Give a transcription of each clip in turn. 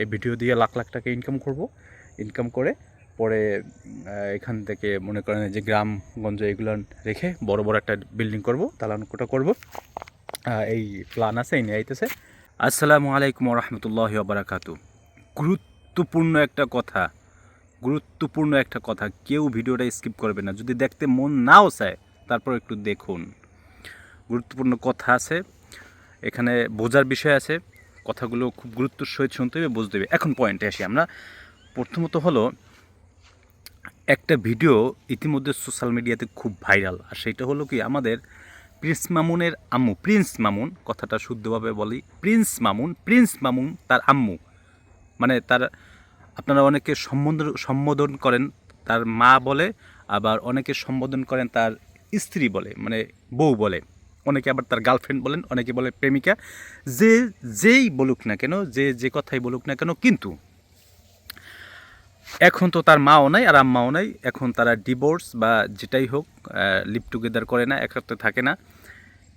এই ভিডিও দিয়ে লাখ লাখ টাকা ইনকাম করব। ইনকাম করে পরে এখান থেকে মনে করেন যে গ্রামগঞ্জ এগুলো রেখে বড় বড় একটা বিল্ডিং করব, তালানকোটা করব। এই প্ল্যান আছে, এই নিয়ে আইতেছে। আসসালামু আলাইকুম রহমতুল্লাহ বারাকাতু গুরুত্বপূর্ণ একটা কথা, গুরুত্বপূর্ণ একটা কথা, কেউ ভিডিওটা স্কিপ করবে না। যদি দেখতে মন নাও চায়, তারপর একটু দেখুন। গুরুত্বপূর্ণ কথা আছে, এখানে বোঝার বিষয় আছে। কথাগুলো খুব গুরুত্বের সহিত শুনতে হবে, বুঝতে হবে। এখন পয়েন্টে আসি আমরা। প্রথমত হলো, একটা ভিডিও ইতিমধ্যে সোশ্যাল মিডিয়াতে খুব ভাইরাল আর সেটা হলো কি, আমাদের প্রিন্স মামুনের আম্মু প্রিন্স মামুন কথাটা শুদ্ধভাবে বলি প্রিন্স মামুন প্রিন্স মামুন তার আম্মু। মানে তার, আপনারা অনেকে সম্বোধন সম্বোধন করেন তার মা বলে, আবার অনেকে সম্বোধন করেন তার স্ত্রী বলে মানে বউ বলে। অনেকে আবার তার গার্লফ্রেন্ড বলেন, অনেকে বলে প্রেমিকা। যে যেই বলুক না কেন, যে যে কথাই বলুক না কেন, কিন্তু এখন তো তার মাও নাই আর আম্মাও নাই। এখন তারা ডিভোর্স বা যেটাই হোক লিভ টুগেদার করে না, একসাথে থাকে না।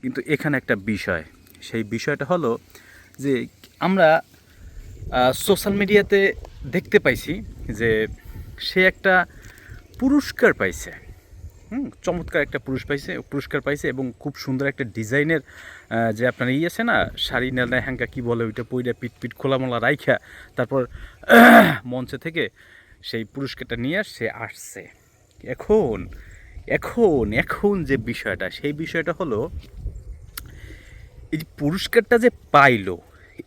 কিন্তু এখানে একটা বিষয়, সেই বিষয়টা হলো যে আমরা সোশ্যাল মিডিয়াতে দেখতে পাইছি যে সে একটা পুরস্কার পাইছে। হুম, চমৎকার একটা পুরুষ পাইছে, পুরস্কার পাইছে এবং খুব সুন্দর একটা ডিজাইনের যে আপনার ই আছে না, শাড়ি নেলা হ্যাঙ্কা কী বলে ওইটা, পইরা পিট পিট খোলামোলা রাইখা, তারপর মঞ্চে থেকে সেই পুরস্কারটা নিয়ে সে আসছে। এখন এখন এখন যে বিষয়টা, সেই বিষয়টা হলো, এই পুরস্কারটা যে পাইলো,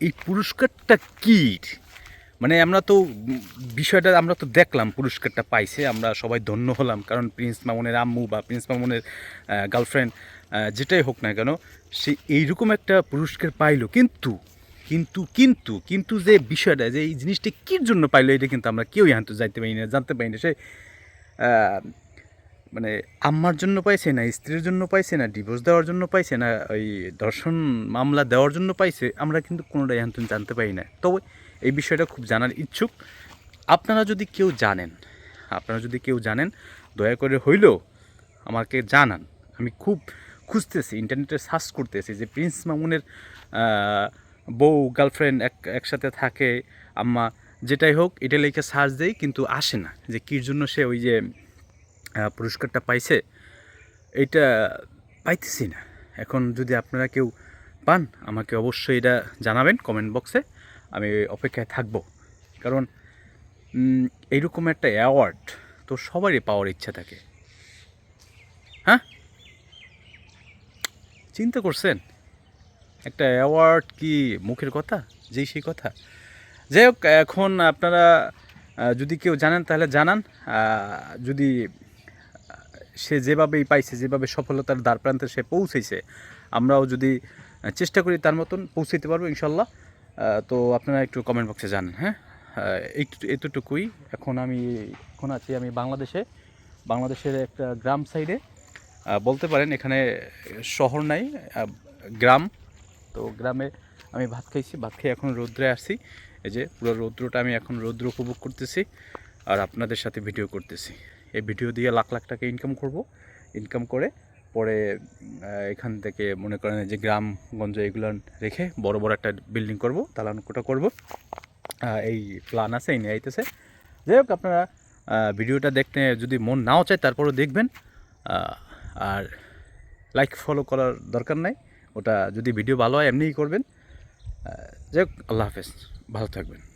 এই পুরস্কারটা কি? মানে আমরা তো বিষয়টা আমরা তো দেখলাম, পুরস্কারটা পাইছে, আমরা সবাই ধন্য হলাম, কারণ প্রিন্স মামুনের আম্মু বা প্রিন্স মামুনের গার্লফ্রেন্ড যেটাই হোক না কেন, সে এইরকম একটা পুরস্কার পাইলো। কিন্তু কিন্তু কিন্তু কিন্তু যে বিষয়টা, যে এই জিনিসটা কির জন্য পাইলো, এটা কিন্তু আমরা কেউই হাতে যাইতে পারি না, জানতে পারি না। সে মানে আম্মার জন্য পাইছে না, স্ত্রীর জন্য পাইছে না ডিভোর্স দেওয়ার জন্য পাইছে না, ওই দর্শন মামলা দেওয়ার জন্য পাইছে, আমরা কিন্তু কোনোটাই এখন জানতে পারি না। তবে এই বিষয়টা খুব জানার ইচ্ছুক। আপনারা যদি কেউ জানেন, আপনারা যদি কেউ জানেন, দয়া করে হইলেও আমাকে জানান। আমি খুব খুঁজতেছি, ইন্টারনেটে সার্চ করতেছি যে প্রিন্স মামুনের বউ, গার্লফ্রেন্ড এক, একসাথে থাকে, আম্মা, যেটাই হোক, এটা লিখে সার্চ দেই, কিন্তু আসে না যে কির জন্য সে ওই যে পুরস্কারটা পাইছে। এটা পাইতেছি না। এখন যদি আপনারা কেউ পান, আমাকে অবশ্যই এটা জানাবেন কমেন্ট বক্সে। আমি অপেক্ষায় থাকব। কারণ এইরকম একটা অ্যাওয়ার্ড তো সবারই পাওয়ার ইচ্ছা থাকে। হ্যাঁ? চিন্তা করছেন? একটা অ্যাওয়ার্ড কি মুখের কথা? যেই সেই কথা? যাই হোক, এখন আপনারা যদি কেউ জানেন তাহলে জানান। যদি সে যেভাবেই পাইছে, যেভাবে সফলতার দ্বার প্রান্তে সে পৌঁছেছে, আমরাও যদি চেষ্টা করি তার মতন পৌঁছাইতে পারব ইনশাল্লাহ। তো আপনারা একটু কমেন্ট বক্সে জানান হ্যাঁ? এতটুকুই। এখন আমি এখন আছি আমি বাংলাদেশে। বাংলাদেশের একটা গ্রাম সাইডে বলতে পারেন এখানে শহর নাই গ্রাম। তো গ্রামে আমি ভাত খাইছি, ভাত খেয়ে এখন রৌদ্রে আসছি। এই যে পুরো রৌদ্রটা আমি এখন রৌদ্র উপভোগ করতেছি আর আপনাদের সাথে ভিডিও করতেছি। এই ভিডিও দিয়ে লাখ লাখ টাকা ইনকাম করব। ইনকাম করে পরে এখান থেকে মনে করেন যে গ্রামগঞ্জ এগুলো রেখে বড় বড় একটা বিল্ডিং করব, তালানকোটা করব। এই প্ল্যান আছে, এই নিয়ে আইতেছে। যাই হোক, আপনারা ভিডিওটা দেখতে যদি মন নাও চায়, তারপরেও দেখবেন। আর লাইক ফলো করার দরকার নাই। ওটা যদি ভিডিও ভালো হয়, এমনিই করবেন। যাই হোক, আল্লাহ হাফেজ। ভালো থাকবেন।